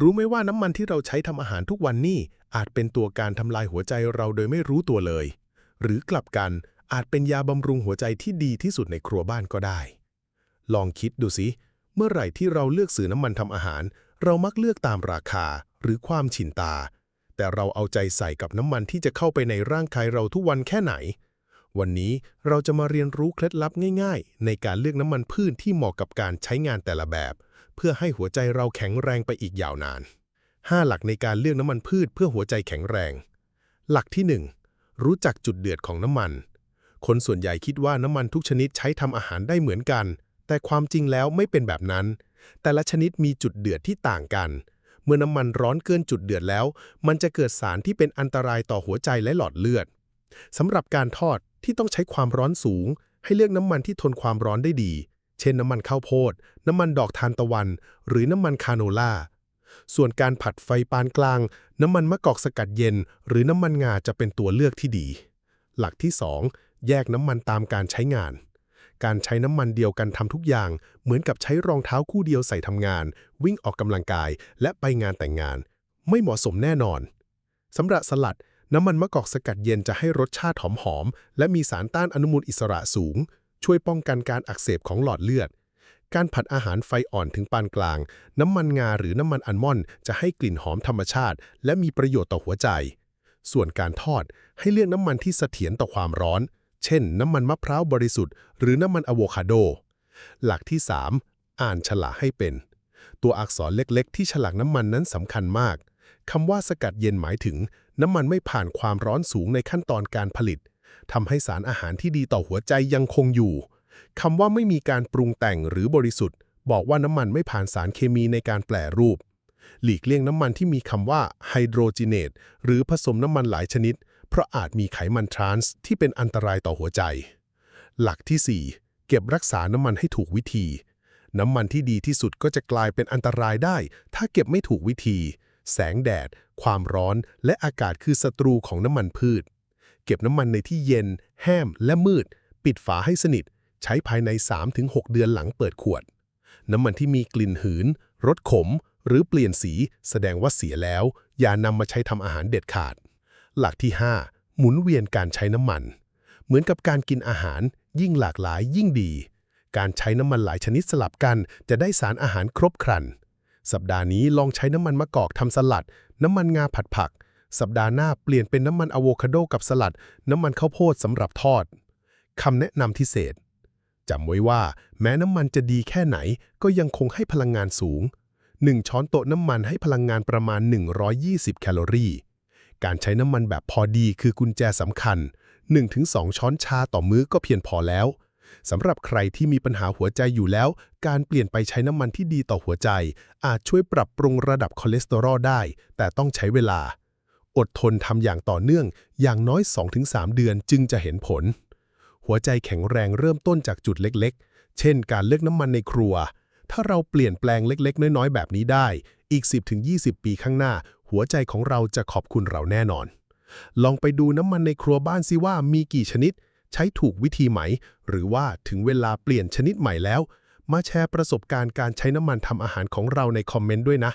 รู้ไหมว่าน้ำมันที่เราใช้ทำอาหารทุกวันนี่อาจเป็นตัวการทำลายหัวใจเราโดยไม่รู้ตัวเลย หรือกลับกันอาจเป็นยาบำรุงหัวใจที่ดีที่สุดในครัวบ้านก็ได้ ลองคิดดูสิเมื่อไหร่ที่เราเลือกซื้อน้ำมันทำอาหาร เรามักเลือกตามราคาหรือความฉินตา แต่เราเอาใจใส่กับน้ำมันที่จะเข้าไปในร่างกายเราทุกวันแค่ไหน วันนี้เราจะมาเรียนรู้เคล็ดลับง่าย ๆ ในการเลือกน้ำมันพืชที่เหมาะกับการใช้งานแต่ละแบบ เพื่อให้หัวใจเราแข็งแรงไปอีกยาวนาน 5 หลักในการเลือกน้ำมันพืชเพื่อหัวใจแข็งแรง หลักที่ 1 รู้จักจุดเดือดของน้ำมัน คนส่วนใหญ่คิดว่าน้ำมันทุกชนิดใช้ทำอาหารได้เหมือนกัน แต่ความจริงแล้วไม่เป็นแบบนั้น แต่ละชนิดมีจุดเดือดที่ต่างกัน เมื่อน้ำมันร้อนเกินจุดเดือดแล้ว มันจะเกิดสารที่เป็นอันตรายต่อหัวใจและหลอดเลือดสำหรับการทอดที่ต้องใช้ความร้อนสูง ให้เลือกน้ำมันที่ทนความร้อนได้ดี เช่นน้ำมันข้าวโพด น้ำมันดอกทานตะวัน หรือน้ำมันคาโนล่า ส่วนการผัดไฟปานกลาง น้ำมันมะกอกสกัดเย็น หรือน้ำมันงาจะเป็นตัวเลือกที่ดี หลักที่ 2 แยกน้ำมันตามการใช้งาน การใช้น้ำมันเดียวกันทำทุกอย่าง เหมือนกับใช้รองเท้าคู่เดียวใส่ทำงาน วิ่งออกกำลังกาย และไปงานแต่งงาน ไม่เหมาะสมแน่นอนสำหรับสลัดน้ำมันมะกอกสกัดเย็นจะให้รสชาติหอมๆ และมีสารต้านอนุมูลอิสระสูง ช่วยป้องกันการอักเสบของหลอดเลือด การผัดอาหารไฟอ่อนถึงปานกลาง น้ำมันงาหรือน้ำมันอัลมอนด์จะให้กลิ่นหอมธรรมชาติ และมีประโยชน์ต่อหัวใจ ส่วนการทอดให้เลือกน้ำมันที่เสถียรต่อความร้อน เช่น น้ำมันมะพร้าวบริสุทธิ์หรือน้ำมันอะโวคาโด หลักที่ 3 อ่านฉลากให้เป็น ตัวอักษรเล็กๆ ที่ฉลากน้ำมันนั้นสำคัญมากคำว่าสกัดเย็นหมายถึง น้ำมันไม่ผ่านความร้อนสูงในขั้นตอนการผลิต ทำให้สารอาหารที่ดีต่อหัวใจยังคงอยู่คำว่าไม่มีการปรุงแต่งหรือบริสุทธิ์ บอกว่าน้ำมันไม่ผ่านสารเคมีในการแปลรูป หลีกเลี่ยงน้ำมันที่มีคำว่าไฮโดรเจเนตหรือผสมน้ำมันหลายชนิด เพราะอาจมีไขมันทรานส์ที่เป็นอันตรายต่อหัวใจ หลักที่ 4 เก็บรักษาน้ำมันให้ถูกวิธี น้ำมันที่ดีที่สุดก็จะกลายเป็นอันตรายได้ ถ้าเก็บไม่ถูกวิธี แสงแดด ความร้อน และอากาศคือศัตรูของน้ำมันพืช เก็บน้ำมันในที่เย็น แห้มและมืด ปิดฝาให้สนิท ใช้ภายใน 3-6 เดือนหลังเปิดขวด น้ำมันที่มีกลิ่นหืน รสขม หรือเปลี่ยนสี แสดงว่าเสียแล้ว อย่านำมาใช้ทำอาหารเด็ดขาด หลักที่ 5 หมุนเวียนการใช้น้ำมัน เหมือนกับการกินอาหาร ยิ่งหลากหลายยิ่งดี การใช้น้ำมันหลายชนิดสลับกัน จะได้สารอาหารครบครัน สัปดาห์นี้ลองใช้น้ำมันมะกอกทำสลัด น้ำมันงาผัดผัก สัปดาห์หน้าเปลี่ยนเป็นน้ำมันอะโวคาโดกับสลัด น้ำมันข้าวโพดสำหรับทอดคำแนะนำพิเศษจำไว้ว่า แม้น้ำมันจะดีแค่ไหนก็ยังคงให้พลังงานสูง 1 ช้อนโต๊ะน้ำมันให้พลังงานประมาณ 120 แคลอรี่ การใช้น้ำมันแบบพอดีคือกุญแจสำคัญ 1-2 ช้อนชาต่อมื้อก็เพียงพอแล้วสำหรับใครที่มีปัญหาหัวใจอยู่แล้ว การเปลี่ยนไปใช้น้ำมันที่ดีต่อหัวใจ อาจช่วยปรับปรุงระดับคอเลสเตอรอลได้ แต่ต้องใช้เวลา อดทนทำอย่างต่อเนื่องอย่างน้อย 2-3 เดือนจึงจะเห็นผล หัวใจแข็งแรงเริ่มต้นจากจุดเล็กๆ เช่น การเลือกน้ำมันในครัว ถ้าเราเปลี่ยนแปลงเล็กๆ น้อยๆ แบบนี้ได้ อีก 10-20 ปีข้างหน้า หัวใจของเราจะขอบคุณเราแน่นอน ลองไปดูน้ำมันในครัวบ้านซิว่ามีกี่ชนิด ใช้ถูกวิธีไหม หรือว่าถึงเวลาเปลี่ยนชนิดใหม่แล้ว มาแชร์ประสบการณ์การใช้น้ำมันทำอาหารของเราในคอมเมนต์ด้วยนะ